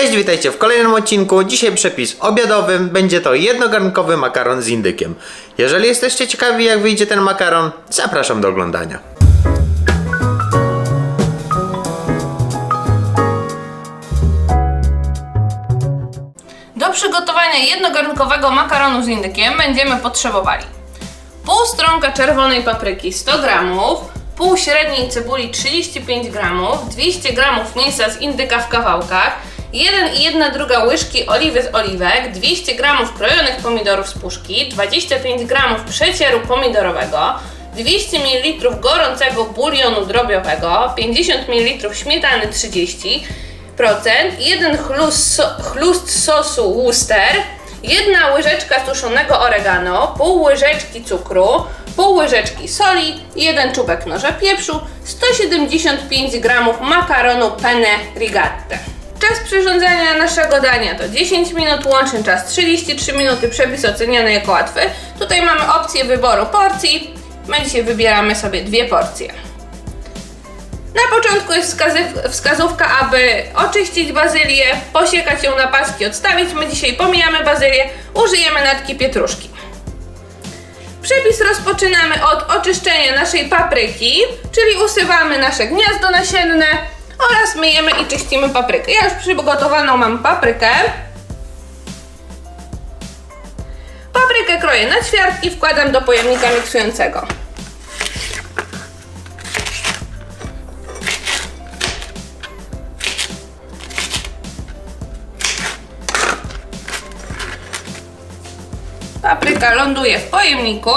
Cześć, witajcie w kolejnym odcinku. Dzisiaj przepis obiadowy. Będzie to jednogarnkowy makaron z indykiem. Jeżeli jesteście ciekawi jak wyjdzie ten makaron, zapraszam do oglądania. Do przygotowania jednogarnkowego makaronu z indykiem będziemy potrzebowali pół stronka czerwonej papryki 100 gramów, pół średniej cebuli 35 gramów, 200 gramów mięsa z indyka w kawałkach, 1 i 1 druga łyżki oliwy z oliwek, 200 gramów krojonych pomidorów z puszki, 25 gramów przecieru pomidorowego, 200 ml gorącego bulionu drobiowego, 50 ml śmietany 30 jeden chlust, so, chlust sosu Worcester, jedna łyżeczka suszonego oregano, pół łyżeczki cukru, pół łyżeczki soli, jeden czubek noża pieprzu, 175 g makaronu penne rigate. Czas przyrządzania naszego dania to 10 minut, łączny czas 33 minuty, przepis oceniany jako łatwy. Tutaj mamy opcję wyboru porcji. My dzisiaj wybieramy sobie dwie porcje. Na początku jest wskazówka, aby oczyścić bazylię, posiekać ją na paski, odstawić. My dzisiaj pomijamy bazylię, użyjemy natki pietruszki. Przepis rozpoczynamy od oczyszczenia naszej papryki, czyli usuwamy nasze gniazdo nasienne oraz myjemy i czyścimy paprykę. Ja już przygotowaną mam paprykę. Paprykę kroję na ćwiartki i wkładam do pojemnika miksującego. Papryka ląduje w pojemniku.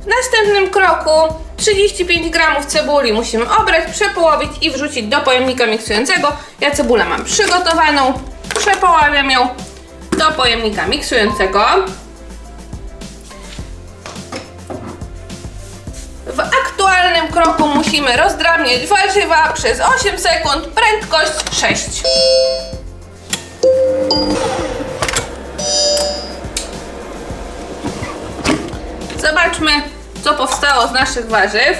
W następnym kroku 35 g cebuli musimy obrać, przepołowić i wrzucić do pojemnika miksującego. Ja cebulę mam przygotowaną, przepoławiam ją do pojemnika miksującego. W aktualnym kroku musimy rozdrabniać warzywa przez 8 sekund, prędkość 6. Zobaczmy, co powstało z naszych warzyw.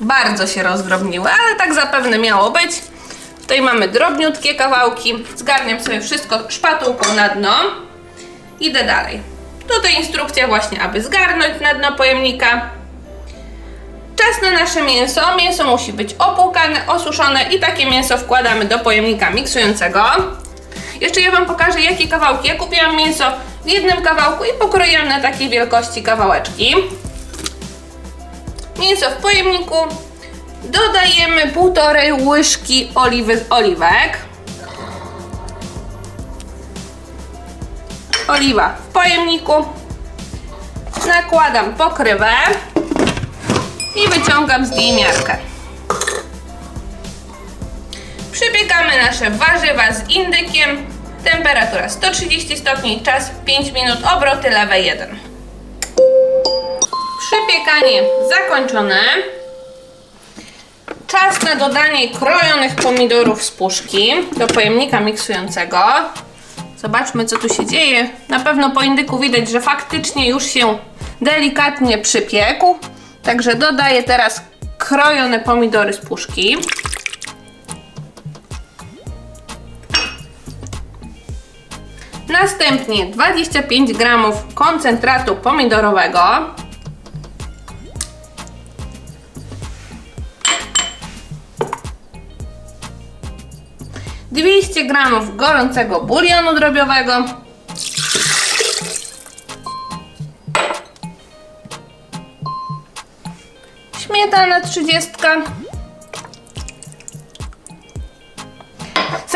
Bardzo się rozdrobniły, ale tak zapewne miało być. Tutaj mamy drobniutkie kawałki. Zgarniam sobie wszystko szpatułką na dno. Idę dalej. Tutaj instrukcja właśnie, aby zgarnąć na dno pojemnika. Czas na nasze mięso. Mięso musi być opłukane, osuszone i takie mięso wkładamy do pojemnika miksującego. Jeszcze ja Wam pokażę, jakie kawałki. Ja kupiłam mięso w jednym kawałku i pokroiłam na takiej wielkości kawałeczki. Mięso w pojemniku. Dodajemy półtorej łyżki oliwy z oliwek. Oliwa w pojemniku. Nakładam pokrywę i wyciągam z niej miarkę. Przypiekamy nasze warzywa z indykiem. Temperatura 130 stopni, czas 5 minut, obroty lewe 1. Przypiekanie zakończone. Czas na dodanie krojonych pomidorów z puszki do pojemnika miksującego. Zobaczmy, co tu się dzieje. Na pewno po indyku widać, że faktycznie już się delikatnie przypiekł. Także dodaję teraz krojone pomidory z puszki. Następnie 25 g koncentratu pomidorowego. Dwieście gramów gorącego bulionu drobiowego. Śmietana 30.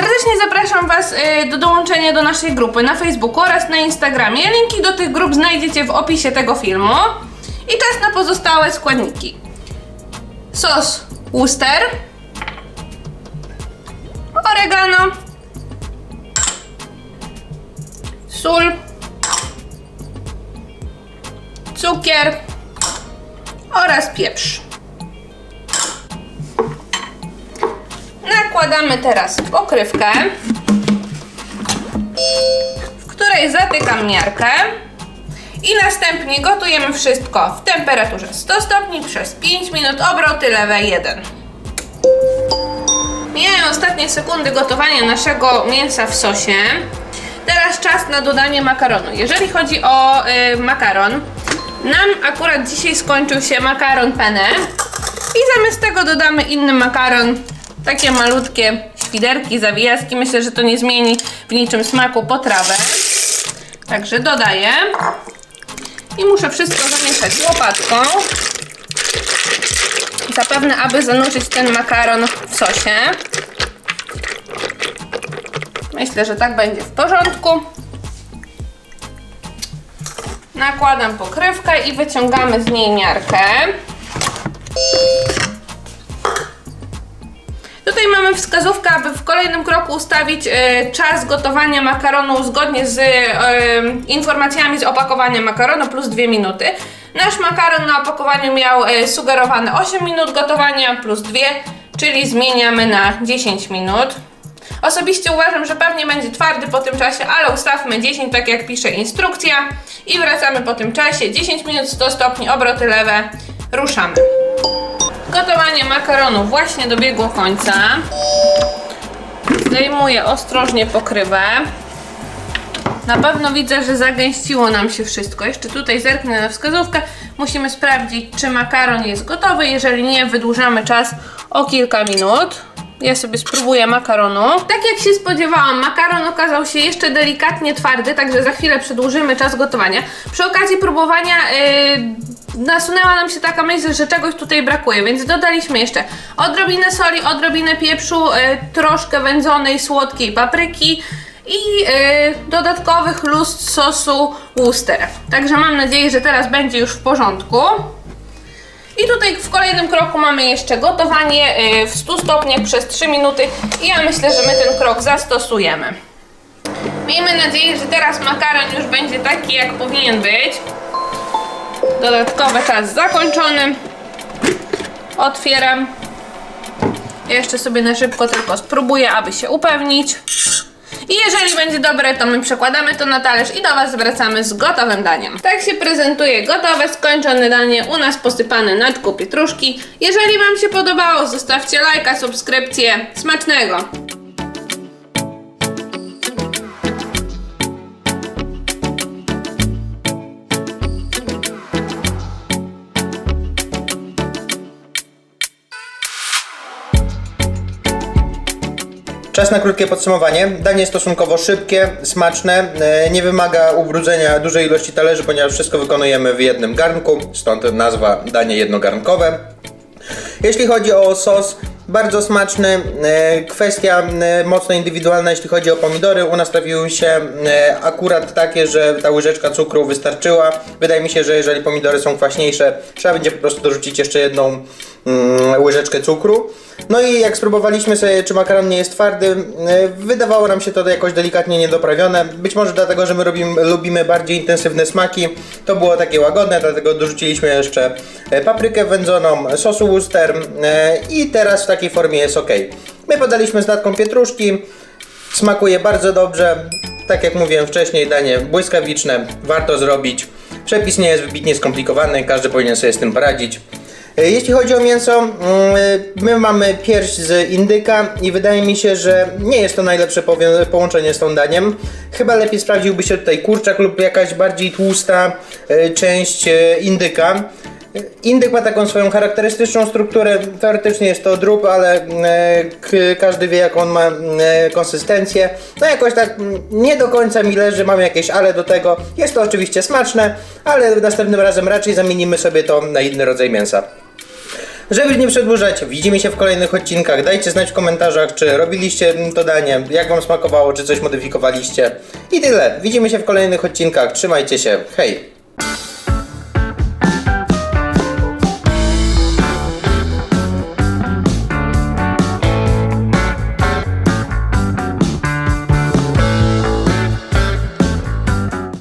Serdecznie zapraszam Was y, do dołączenia do naszej grupy na Facebooku oraz na Instagramie. Linki do tych grup znajdziecie w opisie tego filmu. I czas na pozostałe składniki. Sos Worcester, oregano, sól, cukier oraz pieprz. Nakładamy teraz pokrywkę, w której zatykam miarkę i następnie gotujemy wszystko w temperaturze 100 stopni przez 5 minut, obroty lewe 1. Mijają ostatnie sekundy gotowania naszego mięsa w sosie. Teraz czas na dodanie makaronu. Jeżeli chodzi o y, makaron, nam akurat dzisiaj skończył się makaron penne i zamiast tego dodamy inny makaron, takie malutkie świderki, zawijazki. Myślę, że to nie zmieni w niczym smaku potrawy. Także dodaję i muszę wszystko zamieszać łopatką. Zapewne, aby zanurzyć ten makaron w sosie. Myślę, że tak będzie w porządku. Nakładam pokrywkę i wyciągamy z niej miarkę. Wskazówkę, aby w kolejnym kroku ustawić e, czas gotowania makaronu zgodnie z e, informacjami z opakowania makaronu plus 2 minuty. Nasz makaron na opakowaniu miał e, sugerowane 8 minut gotowania plus 2, czyli zmieniamy na 10 minut. Osobiście uważam, że pewnie będzie twardy po tym czasie, ale ustawmy 10, tak jak pisze instrukcja. I wracamy po tym czasie. 10 minut, 100 stopni, obroty lewe. Ruszamy. Gotowanie makaronu właśnie dobiegło końca. Zdejmuję ostrożnie pokrywę. Na pewno widzę, że zagęściło nam się wszystko. Jeszcze tutaj zerknę na wskazówkę. Musimy sprawdzić, czy makaron jest gotowy. Jeżeli nie, wydłużamy czas o kilka minut. Ja sobie spróbuję makaronu. Tak jak się spodziewałam, makaron okazał się jeszcze delikatnie twardy, także za chwilę przedłużymy czas gotowania. Przy okazji próbowania yy, nasunęła nam się taka myśl, że czegoś tutaj brakuje, więc dodaliśmy jeszcze odrobinę soli, odrobinę pieprzu, yy, troszkę wędzonej, słodkiej papryki i yy, dodatkowych lust sosu Worcester. Także mam nadzieję, że teraz będzie już w porządku. I tutaj w kolejnym kroku mamy jeszcze gotowanie y, w 100 stopniach przez 3 minuty i ja myślę, że my ten krok zastosujemy. Miejmy nadzieję, że teraz makaron już będzie taki jak powinien być. Dodatkowy czas zakończony. Otwieram. Jeszcze sobie na szybko tylko spróbuję, aby się upewnić. I jeżeli będzie dobre, to my przekładamy to na talerz i do Was wracamy z gotowym daniem. Tak się prezentuje gotowe, skończone danie, u nas posypane natką pietruszki. Jeżeli Wam się podobało, zostawcie lajka, subskrypcję. Smacznego! Czas na krótkie podsumowanie. Danie stosunkowo szybkie, smaczne, e, nie wymaga ubrudzenia dużej ilości talerzy, ponieważ wszystko wykonujemy w jednym garnku, stąd nazwa danie jednogarnkowe. Jeśli chodzi o sos, bardzo smaczny. E, Kwestia e, mocno indywidualna, jeśli chodzi o pomidory. U nas trafiły się e, akurat takie, że ta łyżeczka cukru wystarczyła. Wydaje mi się, że jeżeli pomidory są kwaśniejsze, trzeba będzie po prostu dorzucić jeszcze jedną mm, łyżeczkę cukru. No i jak spróbowaliśmy sobie, czy makaron nie jest twardy, wydawało nam się to jakoś delikatnie niedoprawione. Być może dlatego, że my robimy, lubimy bardziej intensywne smaki. To było takie łagodne, dlatego dorzuciliśmy jeszcze paprykę wędzoną, sosu Worcester i teraz w takiej formie jest ok. My podaliśmy z natką pietruszki. Smakuje bardzo dobrze. Tak jak mówiłem wcześniej, danie błyskawiczne, warto zrobić. Przepis nie jest wybitnie skomplikowany, każdy powinien sobie z tym poradzić. E, Jeśli chodzi o mięso, mm, my mamy pierś z indyka i wydaje mi się, że nie jest to najlepsze połączenie z tą daniem. Chyba lepiej sprawdziłby się tutaj kurczak lub jakaś bardziej tłusta e, część e, indyka. Indyk ma taką swoją charakterystyczną strukturę. Teoretycznie jest to drób, ale e, każdy wie, jaką on ma e, konsystencję. No jakoś tak mm, nie do końca mi leży, mam jakieś ale do tego. Jest to oczywiście smaczne, ale następnym razem raczej zamienimy sobie to na inny rodzaj mięsa. Żeby nie przedłużać, widzimy się w kolejnych odcinkach. Dajcie znać w komentarzach, czy robiliście to danie, jak wam smakowało, czy coś modyfikowaliście. I tyle. Widzimy się w kolejnych odcinkach. Trzymajcie się. Hej!